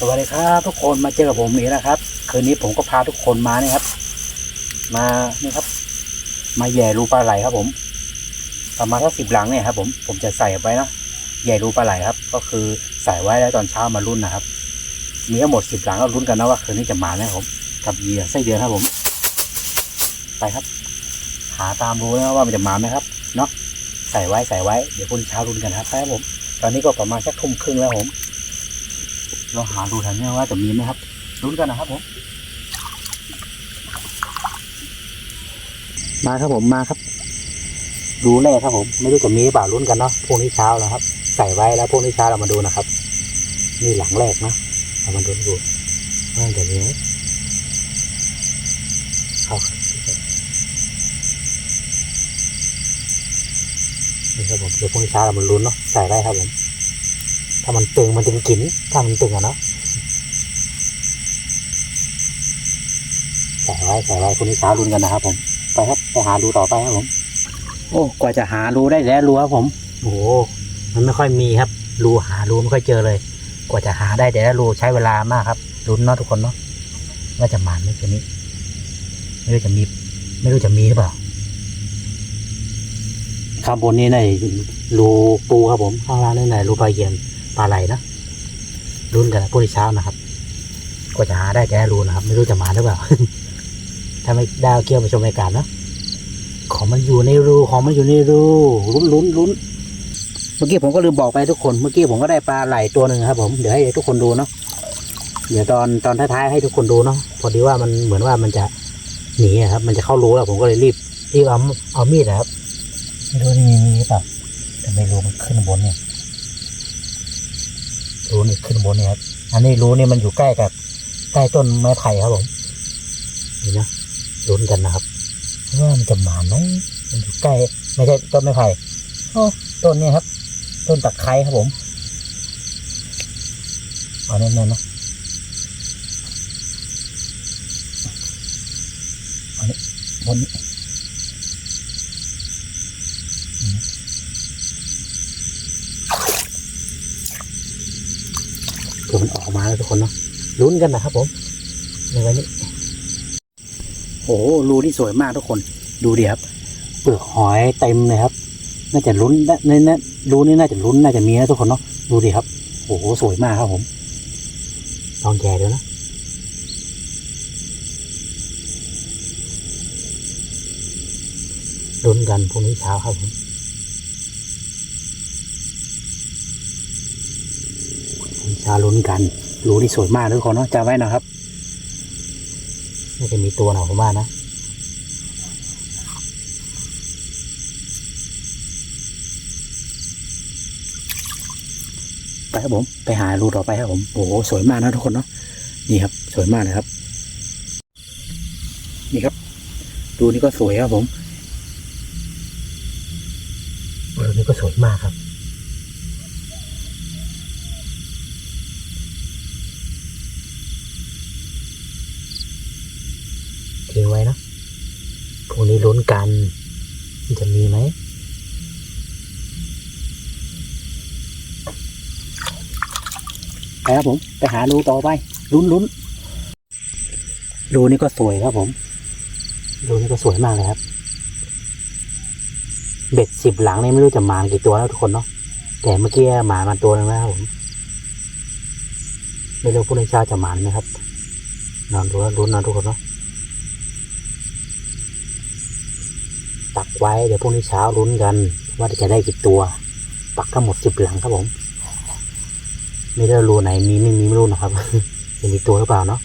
สวัสดีครับทุกคนมาเจอกับผมอีกแล้วครับ คืนนี้ผมก็พาทุกคนมานี่ครับ มานี่ครับ มาแย่รูปลาไหลครับ ผมประมาณสักสิบหลังเนี่ยครับ ผมผมจะใส่ไปนะแย่รูปลาไหลครับ ก็คือใส่ไว้แล้วตอนเช้ามารุ่นนะครับ มีทั้งหมดสิบหลังก็รุ่นกันนะว่าคืนนี้จะมาไหมครับผม กับเหยื่อไส้เดือนครับผม ไปครับ หาตามรู้นะว่ามันจะมาไหมครับเนาะใส่ไว้ใส่ไว้เดี๋ยวคุณเช้ารุ่นกันครับไปครับผม ตอนนี้ก็ประมาณสักทุ่มครึ่งแล้วผม เราหาดูทันเนี่ยว่าจะมีไหมครับลุ้นกันนะครับผมมาครับผมมาครับดูแรกครับผม ไม่รู้จะมีหรือเปล่าลุ้นกันเนาะพรุ่งนี้เช้านะครับ ใส่ไว้แล้วพรุ่งนี้เช้าเรามาดูนะครับนี่หลังแรกนะเรามาดูดูว่าจะมีไหมเอาครับนี่ครับผมเดี๋ยวพรุ่งนี้เช้าเรามาลุ้นเนาะใส่ไว้ครับผม ถ้ามันตึงมันจะกิน ถ้ามันตึงอะเนาะใส่ไว้ใส่ไว้พรุ่งนี้เช้าลุ้นกันนะครับผม ไปครับไปหาดูต่อไปครับผม โอ้กว่าจะหารูได้แล้วรูครับผม โอ้โหมันไม่ค่อยมีครับ รูหารูไม่ค่อยเจอเลย กว่าจะหาได้แต่ละรูใช้เวลามากครับลุ้นเนาะทุกคนเนาะว่าจะมาไหมตัวนี้ ไม่รู้จะมี ไม่รู้จะมีหรือเปล่าข้างบนนี่ในรูปูครับผม ข้างล่างนี่ในรูปลาเยียน ปลาไหลนะลุ้นกันนะพรุ่งนี้เช้านะครับกว่าจะหาได้แต่รูนะครับ ไม่รู้จะมาหรือเปล่า ถ้าไม่ได้เอาเกี่ยวไปชมบรรยากาศเนาะของมันอยู่ในรูของมันอยู่ในรูลุ้นลุ้นลุ้นเมื่อกี้ผมก็ลืมบอกไปทุกคน เมื่อกี้ผมก็ได้ปลาไหลตัวหนึ่งครับ ผมเดี๋ยวให้ทุกคนดูเนาะเดี๋ยวตอนตอนท้ายๆให้ทุกคนดูเนาะพอดีว่ามันเหมือนว่ามันจะหนีครับ มันจะเข้ารูแล้วผมก็เลยรีบรีบเอาเอามีดนะครับไม่รู้นี่มีมีหรือเปล่าแต่ไม่รู้มันขึ้นบนเนี่ย รูนี่ขึ้นบนเนี่ยครับ อันนี้รูนี่มันอยู่ใกล้กับใกล้ต้นไม้ไผ่ครับผมนี่นะลุ้นกันนะครับว่ามันจะหมานไหมมันอยู่ใกล้ไม่ใช่ต้นไม้ไผ่โอ้ต้นนี้ครับ ต้นตะไคร้ครับผมเอาแน่นๆนะเอานี้บนนี้นี่ เดี๋ยวมันออกมาแล้วทุกคนเนาะลุ้นกันนะครับผมในวันนี้โอ้โหรูที่สวยมากทุกคน ดูดิครับ เปลือกหอยเต็มเลยครับ น่าจะลุ้นนะในนั้นรูนี่น่าจะลุ้นน่าจะมีนะทุกคนเนาะดูดิครับโอ้โหสวยมากครับผมลองแย่ดูนะลุ้นกันพรุ่งนี้เช้าครับผม พรุ่งนี้เช้าลุ้นกันรูที่สวยมากทุกคนเนาะจำไว้นะครับน่าจะมีตัวหน่อยผมว่านะไปครับผมไปหารูต่อไปครับผมโอ้โหสวยมากนะทุกคนเนาะนี่ครับ สวยมากเลยครับ นี่ครับรูนี้ก็สวยครับผมรูนี้ก็สวยมากครับ ลุ้นกัน จะมีไหมไปครับผม ไปหารูต่อไปลุ้นลุ้นรูนี่ก็สวยครับผมรูนี่ก็สวยมากเลยครับเบ็ดสิบหลังนี่ไม่รู้จะมากี่ตัวแล้วทุกคนเนาะแต่เมื่อกี้หมามาตัวหนึงแล้วครับผมไม่รู้ผู้เล่นชาจะหมานไหมครับ นอนดูแล้วลุ้นนะทุกคนเนาะ ไว้เดี๋ยวพรุ่งนี้เช้าลุ้นกัน ว่าจะได้กี่ตัว ปักทั้งหมดสิบหลังครับผม ไม่ได้รูไหนมีไม่มีไม่รู้นะครับจะมีตัวหรือเปล่าเนาะ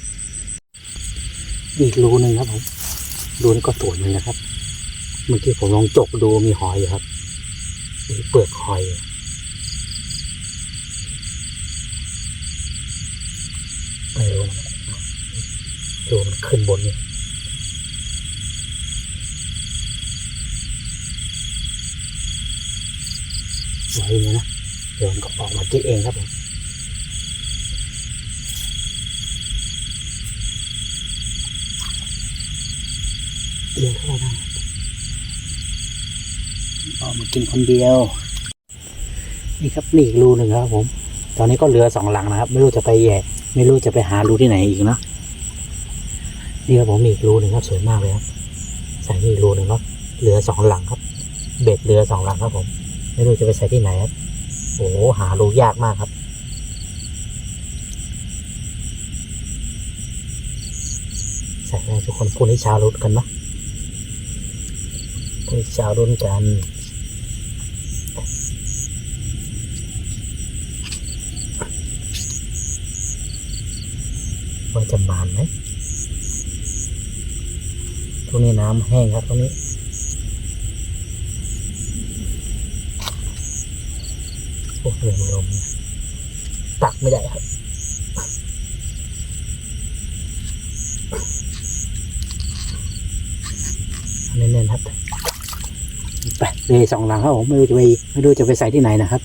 อีกรูหนึ่งครับผมรูนี้ก็สวยเหมือนกันครับ เมื่อกี้ผมลองจกดูมีหอยอยู่ครับมีเปลือกหอยไม่รู้นะดูมันขึ้นบนเนี่ย ไว้เนี่ยนะเดี๋ยวมันก็ออกมากินเองครับผมเลี้ยงเข้าไปได้ออกมากินคนเดียว นี่ครับนี่อีกรูหนึ่งครับผม ตอนนี้ก็เหลือสองหลังนะครับ ไม่รู้จะไปแย่ ไม่รู้จะไปหารูที่ไหนอีกเนาะนี่ครับผมมีอีกรูหนึ่งครับสวยมากเลยครับใส่นี่อีกรูหนึ่งครับเหลือสองหลังครับ เบ็ดเหลือสองหลังครับผม ไม่รู้จะไปใส่ที่ไหนครับโอ้โหหารูยากมากครับ ใส่ได้ทุกคนพรุ่งนี้ช้ารุ้นกันนะพรุ่งนี้ช้ารุ้นกันว่าจะมานไหมตรงนี้น้ำแห้งครับตรงนี้ โอ้ยลมลมเนี่ยตักไม่ได้ครับแน่นๆครับไปเลยสองหลังครับผมไม่รู้จะไปไม่รู้จะไปใส่ที่ไหนนะครับ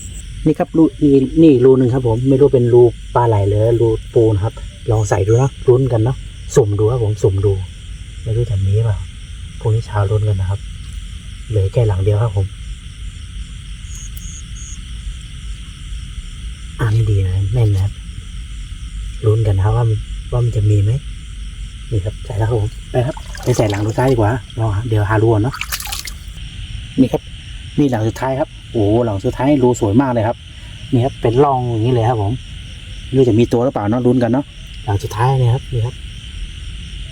นี่ครับรูนี่นี่รูหนึ่งครับ ผมไม่รู้เป็นรูปลาไหลหรือรูปูนะครับ ลองใส่ดูนะลุ้นกันเนาะสุ่มดูครับผมสุ่มดู ไม่รู้จะมีเปล่าพรุ่งนี้ช้าลุ้นกันนะครับเหลือแค่หลังเดียวครับผม อ่านี่ดีนะแน่นนะครับลุ้นกันนะครับว่ามันว่ามันจะมีไหมนี่ครับใส่แล้วครับผมไปครับไปใส่หลังสุดท้ายดีกว่าลองเดี๋ยวหารูก่อนเนาะนี่ครับนี่หลังสุดท้ายครับโอ้โหหลังสุดท้ายรูสวยมากเลยครับ นี่ครับเป็นร่องอย่างนี้เลยครับผมไม่รู้จะมีตัวหรือเปล่าเนาะลุ้นกันเนาะหลังสุดท้ายเนี่ยครับนี่ครับ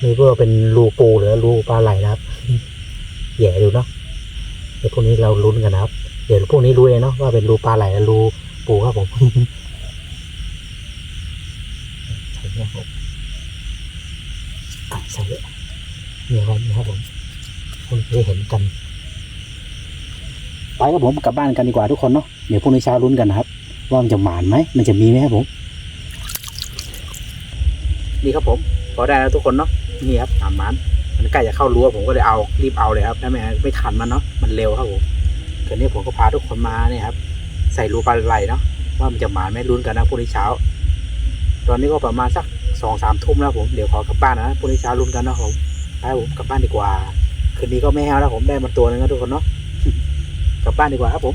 นี่เพื่อเป็นรูปูหรือรูปลาไหลนะครับแหย่ดูเนาะเดี๋ยวพวกนี้เราลุ้นกันนะครับ เดี๋ยวพวกนี้รู้เองเนาะว่าเป็นรูปลาไหลหรือรู ปูครับผมใส่เนี่ยครับอะใส่เลยนี่ครับนี่ครับผมคุณจะได้เห็นกัน ไปครับผมกลับบ้านกันดีกว่าทุกคนเนาะเดี๋ยวพรุ่งนี้เช้าลุ้นกันนะครับ ว่ามันจะหมานไหมมันจะมีไหมครับผมนี่ครับผมพอได้แล้วทุกคนเนาะนี่ครับสามมันมันใกล้จะเข้ารั้วผมก็เลยเอารีบเอาเลยครับถ้าไม่งั้นไม่ทันมันเนาะมันเร็วครับผมคืนนี้ผมก็พาทุกคนมาเนี่ยครับ ใส่รูปลาไหลเนาะว่ามันจะหมานไหม่ลุ้นกันนะพรุ่งนี้เช้า ตอนนี้ก็ประมาณสักสองสามทุ่มแล้วผมเดี๋ยวขอกลับบ้านนะพรุ่งนี้เช้าลุ้นกันนะผมไปผมกลับบ้านดีกว่า คืนนี้ก็ไม่แห้วแล้วผมได้มาตัวหนึงนะทุกคนเนาะกลับบ้านดีกว่าครับผม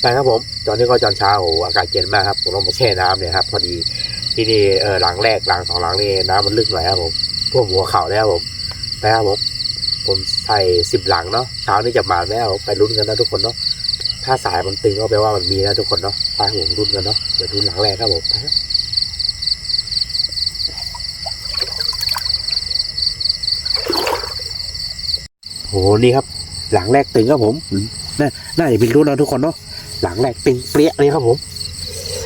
ไปครับผมตอนนี้ก็ตอนเช้าโอ้อากาศเย็นมากครับผมลงมาแช่น้ำเนี่ยครับพอดีที่นี่เออหลังแรกหลังสองหลังนี่น้ำมันลึกหน่อยครับผมท่วมหัวเข่าแล้วครับผม ไปครับผมผมใส่สิบหลังเนาะเช้านี้จะมาแล้วไปลุ้นกันนะทุกคนเนาะถ้าสายมันตึงก็แปลว่ามันมีนะทุกคนเนาะไปครับผมลุ้นกันเนาะเดี๋ยวดูหลังแรกครับผมไปครับโหนี่ครับ หลังแรกตึงครับผมน่าน่าจะเป็นรู้นะทุกคนเนาะหลังแรกตึงเปรี้ยเลยครับผม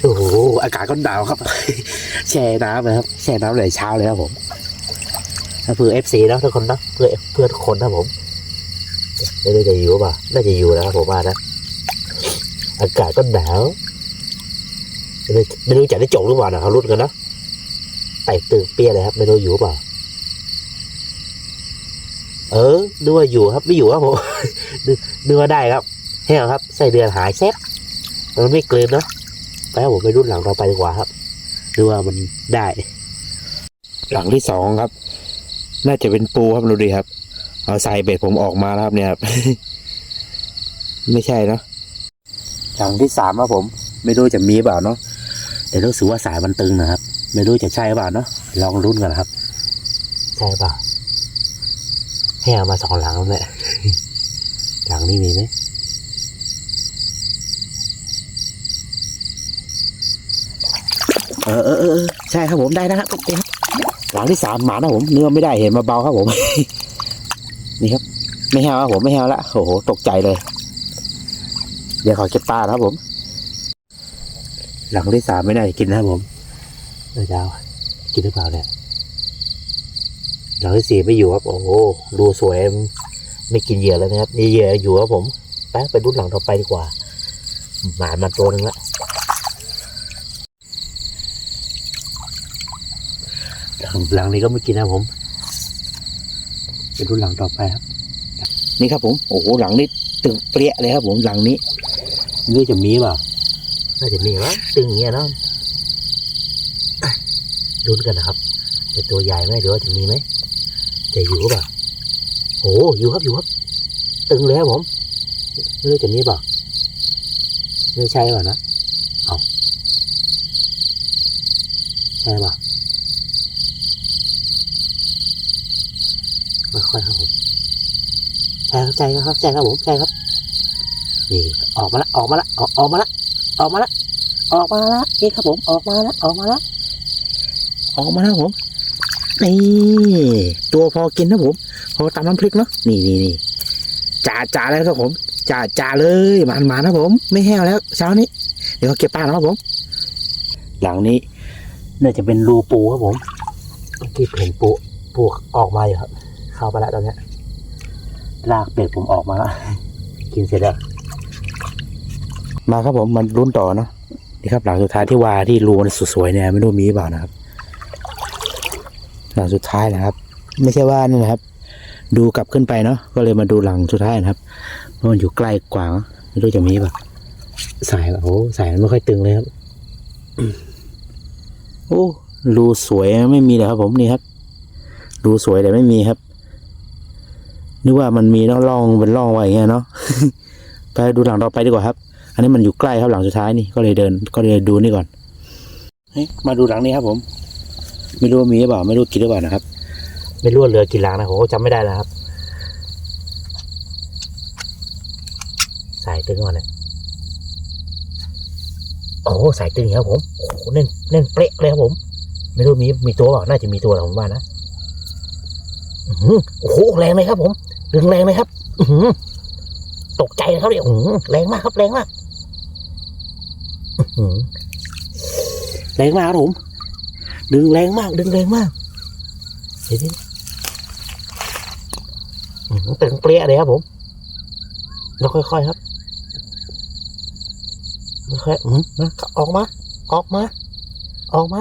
โอ้โหอากาศก็หนาวครับ แช่น้ำเลยครับ แช่น้ำเลยเช้าเลยครับผม เพื่อเอฟซีนะทุกคนนะเพื่อเพื่อทุกคนนะผมไม่รู้จะอยู่ป่ะน่าจะอยู่นะครับผมว่านะ อากาศก็หนาวไม่รู้ไม่รู้จะได้จบหรือเปล่านะเขารุ่นกันนะไต่ตึงเปี้ยเลยครับ ไม่รู้อยู่เปล่า เออดูว่าอยู่ครับ ไม่อยู่ครับผมดูว่าได้ครับแห้วครับใส่เดือนหายแซ่บมันไม่เกลืนเนาะไปครับผมไปรุ่นหลังเราไปดีกว่าครับดูว่ามันได้ หลังที่สองครับ น่าจะเป็นปูครับดูดิครับ เอาใส่เบ็ดผมออกมาแล้วครับเนี่ยครับไม่ใช่เนาะหลังที่สามครับผม ไม่รู้จะมีเปล่าเนาะแต่รู้สึกว่าสายมันตึงนะครับ ไม่รู้จะใช่เปล่าเนาะลองรุ่นกันนะครับใช่เปล่าให้เอามาสองหลังแล้วแหละหลังนี้มีไหมเออเออเออเออใช่ครับผมได้นะครับโอเคครับ หลังที่สามหมานะผมเนื้อไม่ได้เห็นมาเบาครับผม นี่ครับ ไม่แห้วครับผมไม่แห้วละโอ้โหตกใจเลย เดี๋ยวขอเก็บปลาครับผม หลังที่สามไม่ได้กินนะครับผมเออดาวกินหรือเปล่าเนี่ยหลังที่สี่ไม่อยู่ครับ โอ้โหดูสวยไม่กินเหยื่อแล้วนะครับมีเหยื่ออยู่ครับผมไปไปรุ่นหลังต่อไปดีกว่า หมามาตัวนึงละ หลังหลังนี้ก็ไม่กินนะครับผมไปรุ่นหลังต่อไปครับ นี่ครับผมโอ้โหหลังนี้ตึงเปรี้ยเลยครับผมหลังนี้ไม่รู้จะมีเปล่าน่าจะมีวะตึงอย่างเงี้ยเนาะลุ้นกันนะครับจะตัวใหญ่ไหมหรือว่าจะมีไหมจะอยู่เปล่าโอ้อยู่ครับอยู่ครับ ตึงเลยครับผมไม่รู้จะมีเปล่าไม่ใช่เปล่านะเอา ใช่เปล่าค่อยๆครับผมใช่ครับใช่ครับใช่ครับผมใช่ครับนี่ออกมาละออกมาละออกออกมาละออกมาละออกมาละนี่ครับผมออกมาละออกมาละออกมาแล้วผมนี่ตัวพอกินนะผม พอตำน้ำพริกเนาะนี่นี่นี่จ่าจ่าแล้วครับผมจ่าจ่าเลยหมานหมานนะผม ไม่แห้วแล้วเช้านี้เดี๋ยวเก็บปลาแล้วครับผม ลังนี้ น่าจะเป็นรูปูครับผมเมื่อกี้เห็นปูปูออกมาอยู่ครับ เข้าไปแล้วตอนเนี้ยลากเป็ดผมออกมาแล้วกินเสร็จแล้ว มาครับผมมันรุ่นต่อเนาะนี่ครับหลังสุดท้ายที่ว่าที่รูมันสวยๆเนี่ยไม่รู้มีหรือเปล่านะครับ หลังสุดท้ายนะครับ ไม่ใช่ว่านี่นะครับ ดูกลับขึ้นไปเนาะก็เลยมาดูหลังสุดท้ายนะครับเพราะมันอยู่ใกล้กว่าไม่รู้จะมีป่ะสายแบบโอ้สายมันไม่ค่อยตึงเลยครับ โอ้รูสวยไม่มีเลยครับ ผมนี่ครับรูสวยแต่ไม่มีครับนึกว่ามันมีเนาะร่องเป็นร่องไว้อย่างเงี้ยเนาะไปดูหลังต่อไปดีกว่าครับ อันนี้มันอยู่ใกล้ครับหลังสุดท้ายนี่ก็เลยเดิน ก็เลยดูนี่ก่อนเฮ้มาดูหลังนี้ครับ ผม ไม่รู้ว่ามีหรือเปล่า ไม่รู้กินหรือเปล่านะครับ ไม่รู้ว่าเหลือกี่หลังนะผมก็จำไม่ได้แล้วครับ สายตึงก่อนเลย โอ้สายตึงครับผมโอ้เน่นเน่นเป๊ะเลยครับผม ไม่รู้มีมีตัวเปล่าน่าจะมีตัวแหละผมว่านะโอ้โหแรงเลยครับผมดึงแรงเลยครับอืตกใจเลยครับเนี่ยอื้อหือแรงมากครับแรงมากแรงมากครับผม ดึงแรงมาก ดึงแรงมากเห็นไหมตึงเปรี้ยเลยครับผม แล้วค่อยๆครับ ค่อยอืมนะออกมา ออกมา ออกมา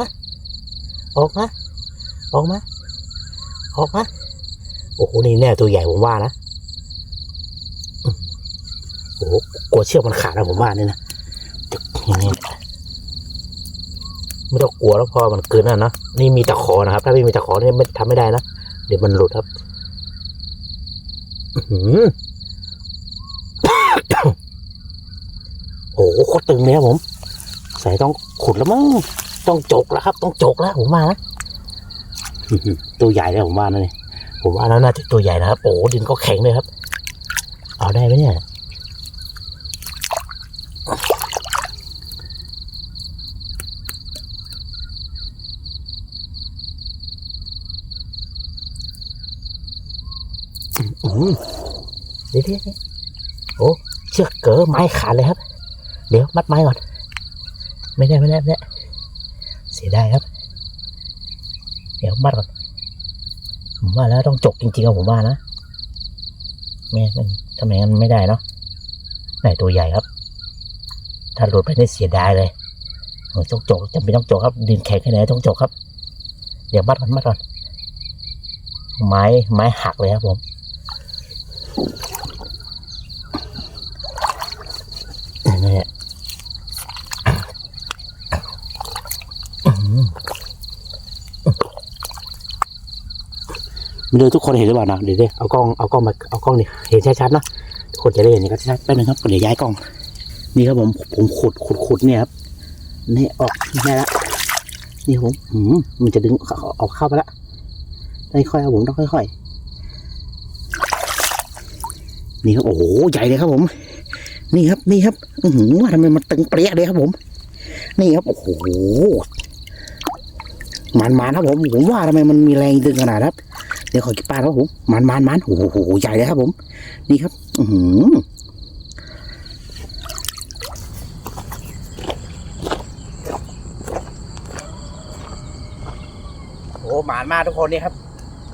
ออกมา ออกมา ออกมา โอ้โห นี่แน่ตัวใหญ่ผมว่านะ โอ้โห กลัวเชือกมันขาดนะผมว่านี่นะอย่างนี้ไม่ต้องกลัวแล้วพอมันเกินน่ะนะนี่มีตะขอนะครับ ถ้าไม่มีตะขอเนี่ยไม่ทำไม่ได้นะ เดี๋ยวมันหลุดครับ อือ หือโอ้โหโคตรตึงเลยครับผมใส่ต้องขุดแล้วมั้งต้องจกแล้วครับ ต้องจกแล้วผมว่านะอื้อหือตัวใหญ่เลยผมว่านะเนี่ยผมว่าแล้วน่าจะตัวใหญ่นะครับโอ้โหดินก็แข็งเลยครับ เอาได้ไหมเนี่ยอืมเดี๋ยวเดี๋ยวเดี๋ยวโอ้เชือกเก๋อไม้ขาดเลยครับ เดี๋ยวมัดไม้ก่อน ไม่ได้ไม่ได้ไม่ได้เสียดายครับ เดี๋ยวมัดก่อนผมว่าแล้วต้องจกจริงๆอะผมว่านะไม่ทำไมงั้นไม่ได้เนาะไหนตัวใหญ่ครับ ถ้าหลุดไปนี่เสียดายเลยโอ้ต้องจกจำเป็นต้องจกครับ ดินแข็งแค่ไหนต้องจกครับ เดี๋ยวมัดก่อนมัดก่อนไม้ไม้หักเลยครับผม นี่ฮะอื้อหือ ไม่รู้ทุกคนเห็นหรือเปล่านะเดี๋ยวดิเอากล้องเอากล้องมาเอากล้องนี่เห็นชัดๆนะทุกคนจะได้เห็นกันชัดๆแป๊บนึงครับเดี๋ยวย้ายกล้อง นี่ครับผมผมขุดขุดขุดเนี่ยครับนี่ออกได้ละนี่ผมอืมมันจะดึงออกเข้าไปละค่อยๆครับผมต้องค่อยๆนี่ครับโอ้โหใหญ่เลยครับผม นี่ครับนี่ครับ อือหือว่าทำไมมันตึงเปรี้ยเลยครับผม นี่ครับโอ้โหมันมันครับผมผมว่าทำไมมันมีแรงตึงขนาดครับ เดี๋ยวขอกินปลาครับผมมันมันมันโอ้โหใหญ่เลยครับผม นี่ครับ อือหือโอ้หมานมากทุกคนนี่ครับ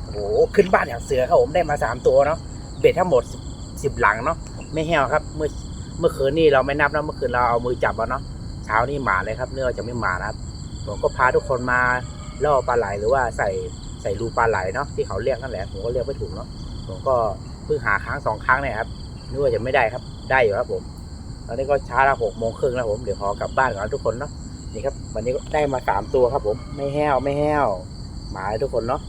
โอ้ขึ้นบ้านอย่างเสือครับผมได้มาสามตัวเนาะเบ็ดทั้งหมดสิบหลังเนาะไม่แห้วครับ เมื่อเมื่อคืนนี่เราไม่นับนะเมื่อคืนเราเอามือจับเอาเนาะเช้านี่หมาเลยครับเนื้อจะไม่หมานะครับผมก็พาทุกคนมาล่อปลาไหลหรือว่าใส่ ใส่รูปลาไหลเนาะที่เขาเรียกนั่นแหละผมก็เรียกไม่ถูกเนาะผมก็เพิ่งหาครั้งสองครั้งเนี่ยครับนึกว่าจะไม่ได้ครับ ได้อยู่ครับผมตอนนี้ก็ช้าละหกโมงครึ่งแล้วผมเดี๋ยวขอกลับบ้านก่อนทุกคนเนาะนี่ครับวันนี้ก็ได้มาสามตัวครับ ผมไม่แห้วไม่แห้วหมายทุกคนเนาะ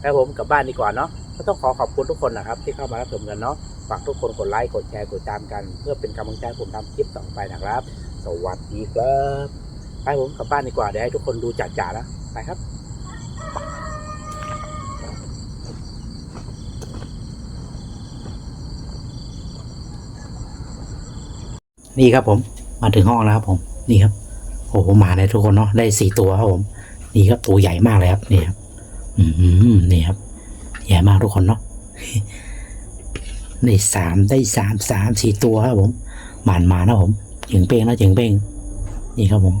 แล้วผมกลับบ้านดีกว่าเนาะก็ต้องขอขอบคุณทุกคนนะครับ ที่เข้ามารับชมกันเนาะฝากทุกคนกดไลค์กดแชร์กดตามกัน เพื่อเป็นกำลังใจผมทำคลิปต่อไปนะครับ สวัสดีครับไปผมกลับบ้านดีกว่าเดี๋ยวให้ทุกคนดูจัดจ่านะไปครับ นี่ครับผมมาถึงห้องแล้วครับผมนี่ครับโอ้โหมาเลยทุกคนเนาะได้สี่ตัวครับผมนี่ครับตัวใหญ่มากเลยครับนี่ครับ อืมนี่ครับใหญ่มากทุกคนเนาะได้สามได้สามสามสี่ตัวครับผมหมานมานะผมจึงเป้งนะจึงเป้งนี่ครับผม